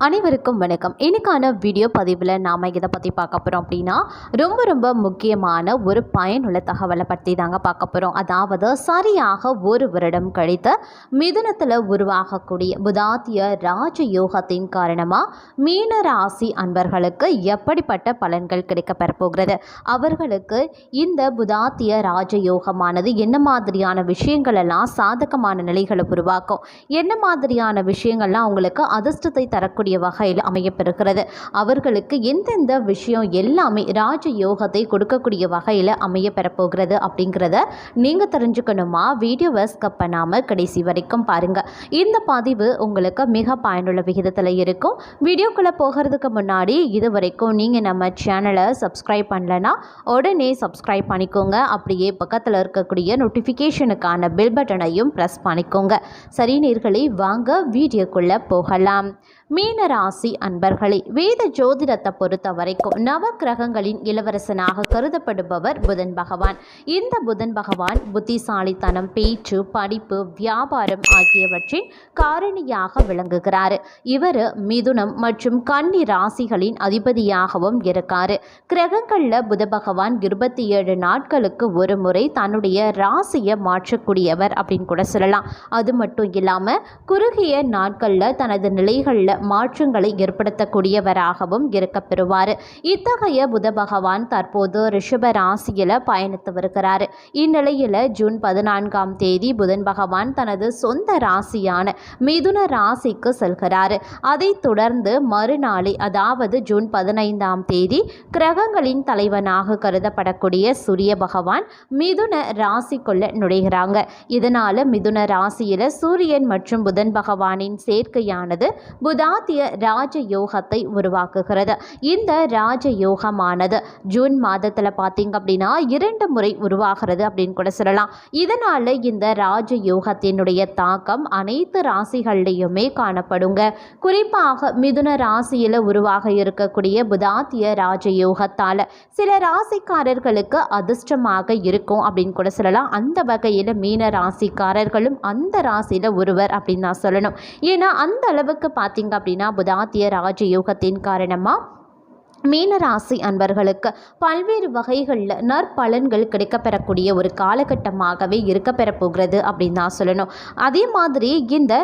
அனைவருக்கும் வணக்கம். இன்னைக்கான வீடியோ பதிவில் நாம் இதை பற்றி பார்க்க போகிறோம் அப்படின்னா ரொம்ப ரொம்ப முக்கியமான ஒரு பயனுள்ள தகவலை பற்றி தாங்க பார்க்க போகிறோம் அதாவது சரியாக ஒரு வருடம் கழித்து மிதுனத்தில் உருவாகக்கூடிய புதாத்திய ராஜயோகத்தின் காரணமாக மீன ராசி அன்பர்களுக்கு எப்படிப்பட்ட பலன்கள் கிடைக்கப்பெற போகிறது? அவர்களுக்கு இந்த புதாத்திய ராஜயோகமானது என்ன மாதிரியான விஷயங்கள் எல்லாம் சாதகமான நிலைகளை உருவாக்கும்? என்ன மாதிரியான விஷயங்கள்லாம் அவங்களுக்கு அதிர்ஷ்டத்தை தரக்கூடிய வகையில் அமையப்பெறுகிறது. அவர்களுக்கு எந்தெந்த விஷயம் எல்லாமே ராஜ யோகத்தை கொடுக்கக்கூடிய வகையில் அமைய பெறப்போகிறது அப்படிங்கிறத நீங்கள் தெரிஞ்சுக்கணுமா? வீடியோவை ஸ்கப் பண்ணாமல் கடைசி வரைக்கும் பாருங்கள் இந்த பதிவு உங்களுக்கு மிக பயனுள்ள விகிதத்தில் இருக்கும். வீடியோக்குள்ளே போகிறதுக்கு முன்னாடி இது வரைக்கும் நீங்கள் நம்ம சேனலை சப்ஸ்கிரைப் பண்ணலனா உடனே சப்ஸ்கிரைப் பண்ணிக்கோங்க. அப்படியே பக்கத்தில் இருக்கக்கூடிய நோட்டிஃபிகேஷனுக்கான பெல் பட்டனையும் ப்ரெஸ் பண்ணிக்கோங்க. சரி நீர்களை வாங்க வீடியோக்குள்ளே போகலாம். மீன ராசி அன்பர்களே வேத ஜோதிடத்தை பொறுத்த வரைக்கும் நவ கிரகங்களின் இளவரசனாக கருதப்படுபவர் புதன் பகவான். இந்த புதன் பகவான் புத்திசாலித்தனம் பேச்சு படிப்பு வியாபாரம் ஆகியவற்றின் காரணியாக விளங்குகிறார். இவர் மிதுனம் மற்றும் கன்னி ராசிகளின் அதிபதியாகவும் இருக்காரு. கிரகங்களில் புத பகவான் இருபத்தி ஏழு நாட்களுக்கு ஒரு முறை தன்னுடைய ராசியை மாற்றக்கூடியவர் அப்படின்னு கூட சொல்லலாம். அது மட்டும் இல்லாமல் குறுகிய நாட்களில் தனது நிலைகளில் மாற்றங்களை ஏற்படுத்தக்கூடியவராகவும் இருக்கப்பெறுவார். இத்தகைய புத பகவான் தற்போது ரிஷப ராசியில் பயணித்து வருகிறார். இந்நிலையில் ஜூன் பதினான்காம் தேதி புதன் பகவான் தனது சொந்த ராசியான மிதுன ராசிக்கு செல்கிறார். அதைத் தொடர்ந்து மறுநாளை அதாவது ஜூன் பதினைந்தாம் தேதி கிரகங்களின் தலைவனாக கருதப்படக்கூடிய சூரிய பகவான் மிதுன ராசிக்குள்ள நுழைகிறாங்க. இதனால மிதுன ராசியில சூரியன் மற்றும் புதன் பகவானின் சேர்க்கையானது புதாதி புதாத்திய ராஜ யோகத்தை உருவாக்குகிறது. இந்த ராஜ யோகமானது ஜூன் மாதத்தில் பார்த்தீங்க அப்படின்னா இரண்டு முறை உருவாகிறது அப்படின்னு கூட சொல்லலாம். இதனால இந்த ராஜ யோகத்தினுடைய தாக்கம் அனைத்து ராசிகள்லையுமே காணப்படுங்க. குறிப்பாக மிதுன ராசியில் உருவாக இருக்கக்கூடிய புதாத்திய ராஜயோகத்தால் சில ராசிக்காரர்களுக்கு அதிர்ஷ்டமாக இருக்கும் அப்படின்னு கூட சொல்லலாம். அந்த வகையில் மீன ராசிக்காரர்களும் அந்த ராசியில் ஒருவர் அப்படின்னு நான் சொல்லணும். ஏன்னா அந்த அளவுக்கு பார்த்தீங்க அப்படின்னா புதாத்திய ராஜயோகத்தின் காரணமாக மீனராசி அன்பர்களுக்கு பல்வேறு வகைகளில் நற்பலன்கள் கிடைக்கப்பெறக்கூடிய ஒரு காலகட்டமாகவே இருக்கப்பெறப்போகிறது அப்படின்னு தான் சொல்லணும். அதே மாதிரி இந்த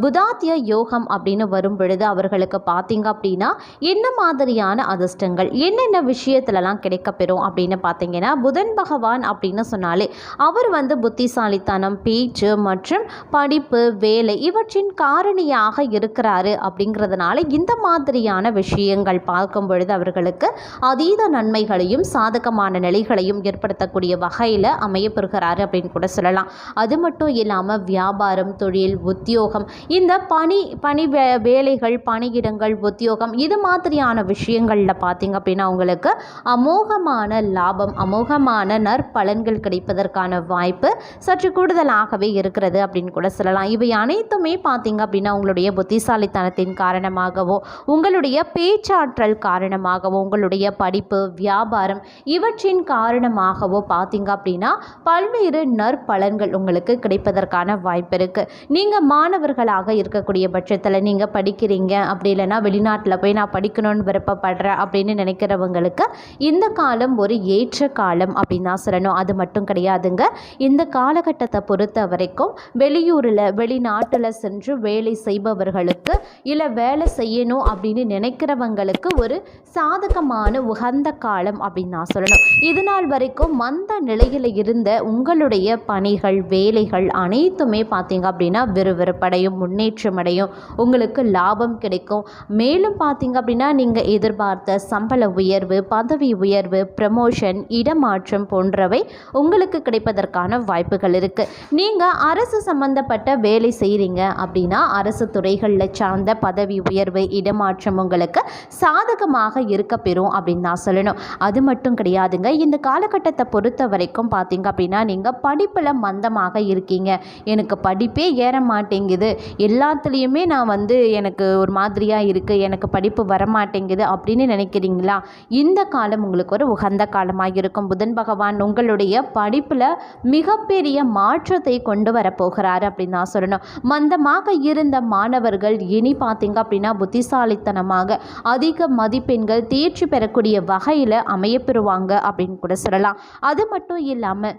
புதாத்திய யோகம் அப்படின்னு வரும் பொழுது அவர்களுக்கு பார்த்தீங்க அப்படின்னா என்ன மாதிரியான அதிர்ஷ்டங்கள் என்னென்ன விஷயத்துலலாம் கிடைக்கப்பெறும் அப்படின்னு பார்த்தீங்கன்னா புதன் பகவான் அப்படின்னு சொன்னாலே அவர் வந்து புத்திசாலித்தனம் பேச்சு மற்றும் படிப்பு வேலை இவற்றின் காரணியாக இருக்கிறாரு அப்படிங்கிறதுனால இந்த மாதிரியான விஷயங்கள் பார்க்கும் பொழுது அவர்களுக்கு அதீத நன்மைகளையும் சாதகமான நிலைகளையும் ஏற்படுத்தக்கூடிய வகையில் அமையப்பெறுகிறார் அப்படின்னு கூட சொல்லலாம். அது மட்டும் இல்லாமல் வியாபாரம் தொழில் உத்தியோகம் இந்த பணி பணி வே வேலைகள் பணியிடங்கள் உத்தியோகம் இது மாதிரியான விஷயங்களில் பார்த்தீங்க அப்படின்னா உங்களுக்கு அமோகமான லாபம் அமோகமான நற்பலன்கள் கிடைப்பதற்கான வாய்ப்பு சற்று கூடுதலாகவே இருக்கிறது அப்படின்னு கூட சொல்லலாம். இவை அனைத்துமே பார்த்தீங்க அப்படின்னா உங்களுடைய புத்திசாலித்தனத்தின் காரணமாகவோ உங்களுடைய பேச்சாற்றல் காரணமாக காரணமாகவோ உங்களுடைய படிப்பு வியாபாரம் இவற்றின் காரணமாகவோ பார்த்தீங்க அப்படின்னா பல்வேறு நற்பலன்கள் உங்களுக்கு கிடைப்பதற்கான வாய்ப்பு இருக்குது நீங்கள் மாணவர்களாக இருக்கக்கூடிய பட்சத்தில் நீங்கள் படிக்கிறீங்க அப்படி இல்லைன்னா வெளிநாட்டில் போய் நான் படிக்கணும்னு விருப்பப்படுறேன் அப்படின்னு நினைக்கிறவங்களுக்கு இந்த காலம் ஒரு ஏற்ற காலம் அப்படின்னு தான் சொல்லணும். அது மட்டும் கிடையாதுங்க. இந்த காலகட்டத்தை பொறுத்த வரைக்கும் வெளியூரில் வெளிநாட்டில் சென்று வேலை செய்பவர்களுக்கு இல்லை வேலை செய்யணும் அப்படின்னு நினைக்கிறவங்களுக்கு ஒரு சாதகமான உகந்த காலம் அப்படின்னு நான் சொல்லணும். இது நாள் வரைக்கும் மந்த நிலையில் இருந்த உங்களுடைய பணிகள் வேலைகள் அனைத்துமே பார்த்தீங்க அப்படின்னா விறுவிறுப்படையும் முன்னேற்றம் அடையும் உங்களுக்கு லாபம் கிடைக்கும். மேலும் பார்த்தீங்க அப்படின்னா நீங்கள் எதிர்பார்த்த சம்பள உயர்வு பதவி உயர்வு ப்ரமோஷன் இடமாற்றம் போன்றவை உங்களுக்கு கிடைப்பதற்கான வாய்ப்புகள் இருக்குது நீங்கள் அரசு சம்பந்தப்பட்ட வேலை செய்கிறீங்க அப்படின்னா அரசு துறைகளில் சார்ந்த பதவி உயர்வு இடமாற்றம் உங்களுக்கு சாதகமாக இருக்க பெறும் அப்படின்னு நான் சொல்லணும். அது மட்டும் கிடையாதுங்க. இந்த காலகட்டத்தை பொறுத்த வரைக்கும் பார்த்தீங்க அப்படின்னா நீங்கள் படிப்பில் மந்தமாக இருக்கீங்க. எனக்கு படிப்பே ஏற மாட்டேங்குது. எல்லாத்துலேயுமே நான் வந்து எனக்கு ஒரு மாதிரியாக இருக்குது எனக்கு படிப்பு வர மாட்டேங்குது அப்படின்னு நினைக்கிறீங்களா? இந்த காலம் உங்களுக்கு ஒரு உகந்த காலமாக இருக்கும். புதன் பகவான் உங்களுடைய படிப்பில் மிகப்பெரிய மாற்றத்தை கொண்டு வரப்போகிறார் அப்படின்னு நான் சொல்லணும். மந்தமாக இருந்த மாணவர்கள் இனி பார்த்தீங்க அப்படின்னா புத்திசாலித்தனமாக அதிக மதிப்பெண்கள் தேர்ச்சி பெறக்கூடிய வகையில் அமையப்பெறுவாங்க அப்படின்னு கூட சொல்லலாம். அது மட்டும் இல்லாமல்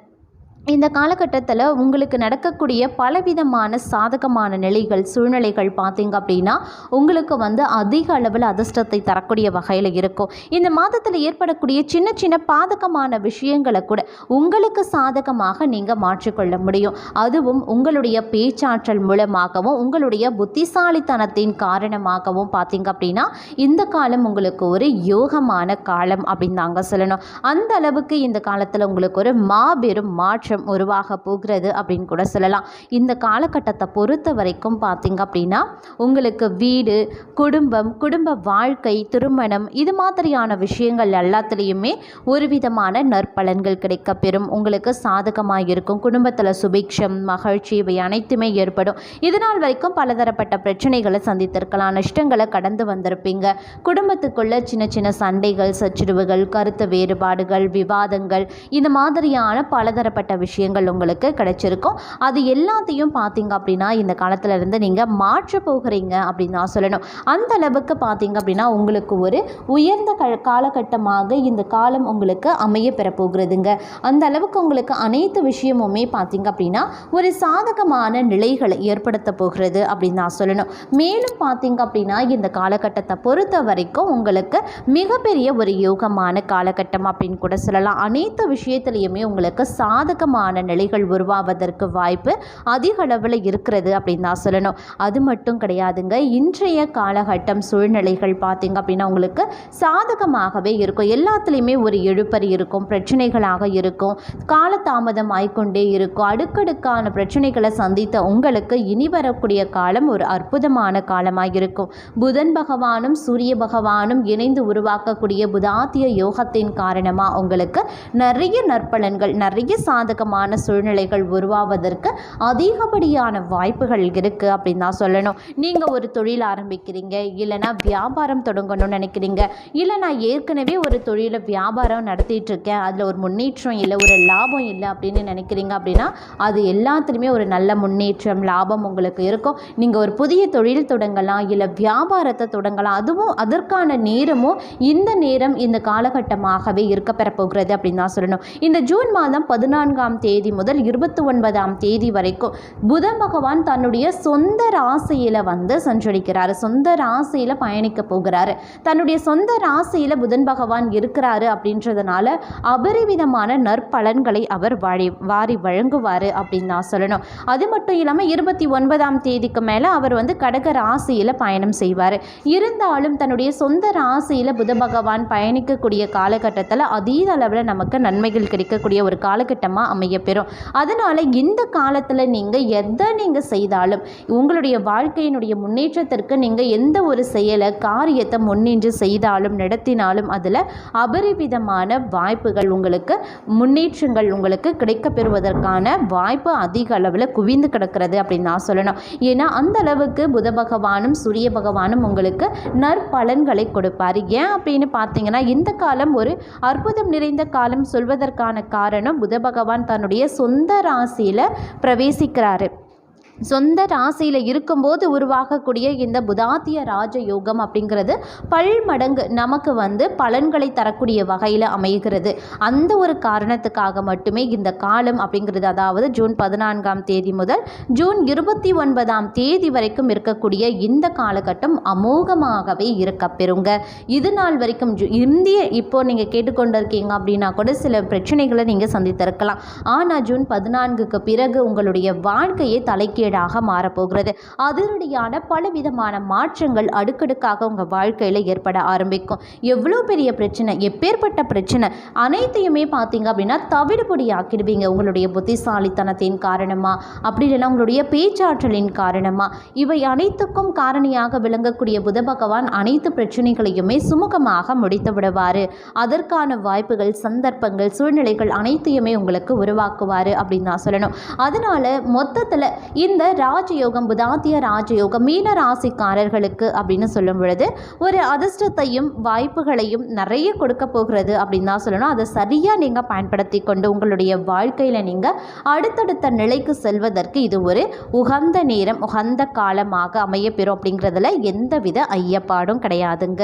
இந்த காலகட்டத்தில் உங்களுக்கு நடக்கக்கூடிய பலவிதமான சாதகமான நிலைகள் சூழ்நிலைகள் பார்த்தீங்க அப்படின்னா உங்களுக்கு வந்து அதிக அளவில் அதிர்ஷ்டத்தை தரக்கூடிய வகையில் இருக்கும். இந்த மாதத்தில் ஏற்படக்கூடிய சின்ன சின்ன பாதகமான விஷயங்களை கூட உங்களுக்கு சாதகமாக நீங்கள் மாற்றிக்கொள்ள முடியும். அதுவும் உங்களுடைய பேச்சாற்றல் மூலமாகவும் உங்களுடைய புத்திசாலித்தனத்தின் காரணமாகவும் பார்த்தீங்க அப்படின்னா இந்த காலம் உங்களுக்கு ஒரு யோகமான காலம் அப்படின்னு தாங்க சொல்லணும். அந்த அளவுக்கு இந்த காலத்தில் உங்களுக்கு ஒரு மாபெரும் மாற்றம் உருவாக போகிறது அப்படின்னு கூட சொல்லலாம். இந்த காலகட்டத்தை பொறுத்த வரைக்கும் பார்த்தீங்க அப்படின்னா உங்களுக்கு வீடு குடும்பம் குடும்ப வாழ்க்கை திருமணம் இது மாதிரியான விஷயங்கள் எல்லாத்துலேயுமே ஒரு விதமான நற்பலன்கள் கிடைக்க பெறும் உங்களுக்கு சாதகமாக இருக்கும். குடும்பத்தில் சுபிக்ஷம் மகிழ்ச்சி இவை அனைத்துமே ஏற்படும். இதனால் வரைக்கும் பலதரப்பட்ட பிரச்சனைகளை சந்தித்திருக்கலாம். நஷ்டங்களை கடந்து வந்திருப்பீங்க. குடும்பத்துக்குள்ள சின்ன சின்ன சண்டைகள் சச்சுரவுகள் கருத்து வேறுபாடுகள் விவாதங்கள் இந்த மாதிரியான பலதரப்பட்ட விஷயங்கள் உங்களுக்கு கிடைச்சிருக்கும். அது எல்லாத்தையும் பார்த்தீங்க அப்படின்னா இந்த காலத்துல இருந்து நீங்கள் மாற்ற போகிறீங்க அப்படின்னு நான் சொல்லணும். அந்த அளவுக்கு பார்த்தீங்க அப்படின்னா உங்களுக்கு ஒரு உயர்ந்த க காலகட்டமாக இந்த காலம் உங்களுக்கு அமைய பெறப்போகிறதுங்க. அந்த அளவுக்கு உங்களுக்கு அனைத்து விஷயமுமே பார்த்தீங்க அப்படின்னா ஒரு சாதகமான நிலைகளை ஏற்படுத்த போகிறது அப்படின்னு நான் சொல்லணும். மேலும் பார்த்தீங்க அப்படின்னா இந்த காலகட்டத்தை பொறுத்த வரைக்கும் உங்களுக்கு மிகப்பெரிய ஒரு யோகமான காலகட்டம் அப்படின்னு கூட சொல்லலாம். அனைத்து விஷயத்துலையுமே உங்களுக்கு மோசமான நிலைகள் உருவாவதற்கு வாய்ப்பு அதிக அளவில் இருக்கிறது அப்படின்னு தான் சொல்லணும். அது மட்டும் கிடையாதுங்க. இன்றைய காலகட்டம் சூழ்நிலைகள் பார்த்தீங்க அப்படின்னா உங்களுக்கு சாதகமாகவே இருக்கும். எல்லாத்துலேயுமே ஒரு எழுப்பறி இருக்கும் பிரச்சனைகளாக இருக்கும். காலதாமதம் ஆய்கொண்டே இருக்கும். அடுக்கடுக்கான பிரச்சனைகளை சந்தித்த உங்களுக்கு இனி வரக்கூடிய காலம் ஒரு அற்புதமான காலமாக இருக்கும் புதன் பகவானும் சூரிய பகவானும் இணைந்து உருவாக்கக்கூடிய புதாத்திய யோகத்தின் காரணமாக உங்களுக்கு நிறைய நற்பலன்கள் நிறைய நெருக்கமான சூழ்நிலைகள் உருவாவதற்கு அதிகப்படியான வாய்ப்புகள் இருக்குது அப்படின்னு தான் சொல்லணும். நீங்கள் ஒரு தொழில் ஆரம்பிக்கிறீங்க இல்லைனா வியாபாரம் தொடங்கணும்னு நினைக்கிறீங்க இல்லை நான் ஏற்கனவே ஒரு தொழிலை வியாபாரம் நடத்திட்டுருக்கேன் அதில் ஒரு முன்னேற்றம் இல்லை ஒரு லாபம் இல்லை அப்படின்னு நினைக்கிறீங்க அப்படின்னா அது எல்லாத்துலேயுமே ஒரு நல்ல முன்னேற்றம் லாபம் உங்களுக்கு இருக்கும். நீங்கள் ஒரு புதிய தொழில் தொடங்கலாம் இல்லை வியாபாரத்தை தொடங்கலாம் அதுவும் அதற்கான நேரமும் இந்த நேரம் இந்த காலகட்டமாகவே இருக்க பெறப்போகிறது அப்படின்னு தான் சொல்லணும். இந்த ஜூன் மாதம் பதினான்காம் தேதி முதல் இருபத்தி ஒன்பதாம் தேதி வரைக்கும் புதன் பகவான் தன்னுடைய சொந்த ராசியில் வந்து சஞ்சரிக்கிறார் சொந்த ராசியில் பயணிக்க போகிறாரு. தன்னுடைய சொந்த ராசியில் புதன் பகவான் இருக்கிறாரு அப்படின்றதுனால அபரிவிதமான நற்பலன்களை அவர் வாரி வாரி வழங்குவார் அப்படின்னு நான் சொல்லணும். அது மட்டும் இல்லாமல் இருபத்தி ஒன்பதாம் தேதிக்கு மேலே அவர் வந்து கடக ராசியில் பயணம் செய்வார். இருந்தாலும் தன்னுடைய சொந்த ராசியில் புத பகவான் பயணிக்கக்கூடிய காலகட்டத்தில் அதீத அளவில் நமக்கு நன்மைகள் கிடைக்கக்கூடிய ஒரு காலகட்டமாக அமையப்பெறும் அதனால் இந்த காலத்தில் நீங்கள் எதை நீங்கள் செய்தாலும் உங்களுடைய வாழ்க்கையினுடைய முன்னேற்றத்திற்கு நீங்கள் எந்த ஒரு செயலை காரியத்தை முன்னின்று செய்தாலும் நடத்தினாலும் அதில் அபரிவிதமான வாய்ப்புகள் உங்களுக்கு முன்னேற்றங்கள் உங்களுக்கு கிடைக்கப் பெறுவதற்கான வாய்ப்பு அதிக அளவில் குவிந்து கிடக்கிறது அப்படின்னு நான் சொல்லணும். ஏன்னா அந்த அளவுக்கு புத பகவானும் சூரிய பகவானும் உங்களுக்கு நற்பலன்களை கொடுப்பார். ஏன் அப்படின்னு பார்த்தீங்கன்னா இந்த காலம் ஒரு அற்புதம் நிறைந்த காலம் சொல்வதற்கான காரணம் புத பகவான் தன்னுடைய சொந்த ராசியில் பிரவேசிக்கிறாரு. சொந்த ராசியில் இருக்கும்போது உருவாகக்கூடிய இந்த புதாத்திய ராஜ யோகம் அப்படிங்கிறது பல்மடங்கு நமக்கு வந்து பலன்களை தரக்கூடிய வகையில் அமைகிறது. அந்த ஒரு காரணத்துக்காக மட்டுமே இந்த காலம் அப்படிங்கிறது அதாவது ஜூன் பதினான்காம் தேதி முதல் ஜூன் இருபத்தி ஒன்பதாம் தேதி வரைக்கும் இருக்கக்கூடிய இந்த காலகட்டம் அமோகமாகவே இருக்க பெறுங்க. இது நாள் வரைக்கும் இந்திய இப்போ நீங்கள் கேட்டுக்கொண்டிருக்கீங்க அப்படின்னா கூட சில பிரச்சனைகளை நீங்கள் சந்தித்திருக்கலாம். ஆனால் ஜூன் பதினான்குக்கு பிறகு உங்களுடைய வாழ்க்கையை தலைக்கு தலைகீழாக மாறப்போகிறது. அதிரடியான பலவிதமான மாற்றங்கள் அடுக்கடுக்காக உங்கள் வாழ்க்கையில் ஏற்பட ஆரம்பிக்கும். எவ்வளோ பெரிய பிரச்சனை எப்பேற்பட்ட பிரச்சனை அனைத்தையுமே பார்த்தீங்க அப்படின்னா தவிடுபொடி ஆக்கிடுவீங்க உங்களுடைய புத்திசாலித்தனத்தின் காரணமாக அப்படி இல்லைன்னா உங்களுடைய பேச்சாற்றலின் காரணமாக இவை அனைத்துக்கும் காரணியாக விளங்கக்கூடிய புத பகவான் அனைத்து பிரச்சனைகளையுமே சுமூகமாக முடித்து விடுவார். அதற்கான வாய்ப்புகள் சந்தர்ப்பங்கள் சூழ்நிலைகள் அனைத்தையுமே உங்களுக்கு உருவாக்குவார் அப்படின்னு நான் சொல்லணும். அதனால மொத்தத்தில் இந்த ராஜயோகம் புதாத்திய ராஜயோகம் மீன ராசிக்காரர்களுக்கு அப்படின்னு சொல்லும் பொழுது ஒரு அதிர்ஷ்டத்தையும் வாய்ப்புகளையும் நிறைய கொடுக்க போகிறது அப்படின்னு தான் சொல்லணும். அதை சரியாக நீங்கள் பயன்படுத்தி கொண்டு உங்களுடைய வாழ்க்கையில் நீங்கள் அடுத்தடுத்த நிலைக்கு செல்வதற்கு இது ஒரு உகந்த நேரம் உகந்த காலமாக அமையப்பெறும் அப்படிங்கிறதுல எந்தவித ஐயப்பாடும் கிடையாதுங்க.